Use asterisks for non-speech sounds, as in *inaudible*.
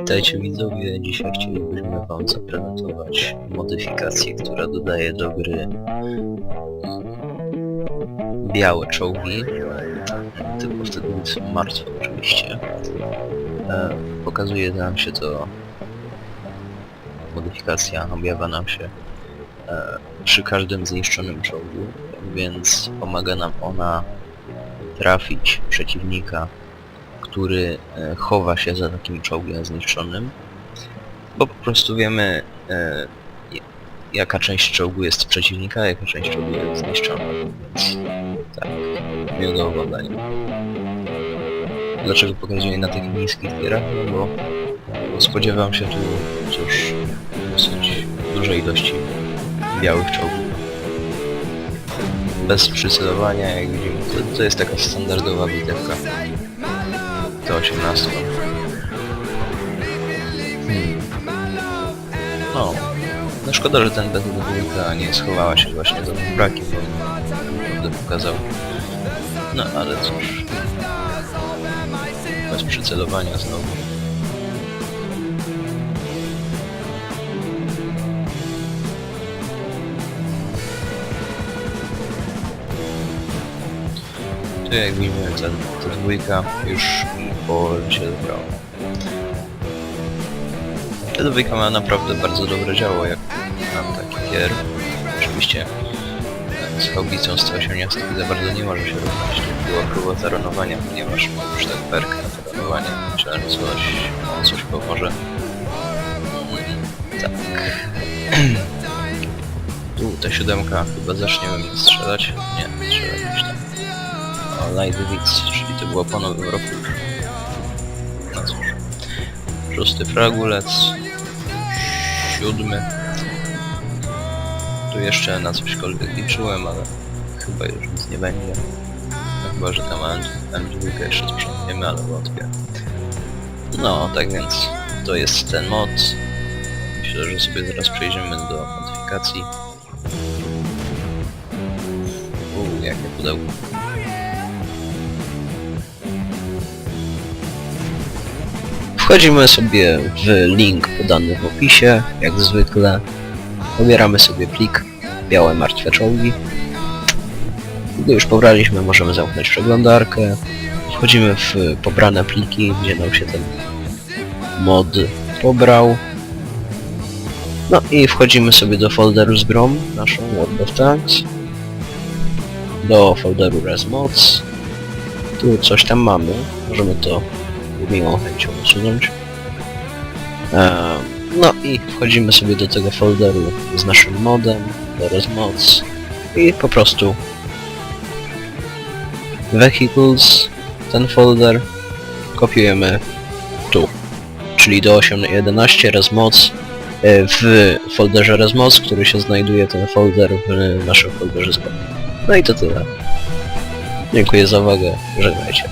Witajcie widzowie, dzisiaj chcielibyśmy wam zaprezentować modyfikację, która dodaje do gry białe czołgi, tylko wtedy są martwe oczywiście. E, pokazuje nam się to, modyfikacja objawia nam się e, przy każdym zniszczonym czołgu, więc pomaga nam ona trafić przeciwnika który e, chowa się za takim czołgiem zniszczonym, bo po prostu wiemy e, jaka część czołgu jest przeciwnika, jaka część czołgu jest zniszczona, więc tak, miłego oglądania. Dlaczego pokazuję na takich niskich tierach? No bo, bo spodziewam się tu, cóż, dosyć dużej ilości białych czołgów. Bez przycelowania, jak widzimy, to, to jest taka standardowa bitewka to 18. Hmm. No. No szkoda, że ten BTW nie schowała się właśnie za tym brakiem, bo naprawdę pokazał. No ale cóż. Bez przycelowania znowu. Tu jak widzimy, ten, ta dwójka już powoli się dobrała. Ta dwójka ma naprawdę bardzo dobre działo, jak mam taki gier. Oczywiście e, z Haubicą 118 za bardzo nie może się równać. Była próba zaronowania, ponieważ ma już tak perk na zaronowanie. Myślałem, coś, coś pomoże. Tak. *clears throat* Tu ta siódemka chyba zacznie we mnie strzelać. Nie, strzela gdzieś Wits, czyli to było po nowym roku. No cóż. Szósty fragulec. Siódmy. Tu jeszcze na cośkolwiek liczyłem, ale chyba już nic nie będzie. No chyba, że tam M2 jeszcze sprzątniemy, ale wątpię. No, tak więc to jest ten mod. Myślę, że sobie zaraz przejdziemy do modyfikacji. Uuu, jakie pudełko. Wchodzimy sobie w link podany w opisie, jak zwykle. Pobieramy sobie plik białe martwe czołgi. Gdy już pobraliśmy, możemy zamknąć przeglądarkę. Wchodzimy w pobrane pliki, gdzie nam się ten mod pobrał. No i wchodzimy sobie do folderu z grom, naszą World of Tanks. Do folderu ResMods. Tu coś tam mamy, możemy to miłą chęcią usunąć. No i wchodzimy sobie do tego folderu z naszym modem, do ResMods i po prostu Vehicles, ten folder kopiujemy tu, czyli do 8.11 ResMods e, w folderze ResMods, który się znajduje ten folder w naszym folderze z No i to tyle. Dziękuję za uwagę, żegnajcie.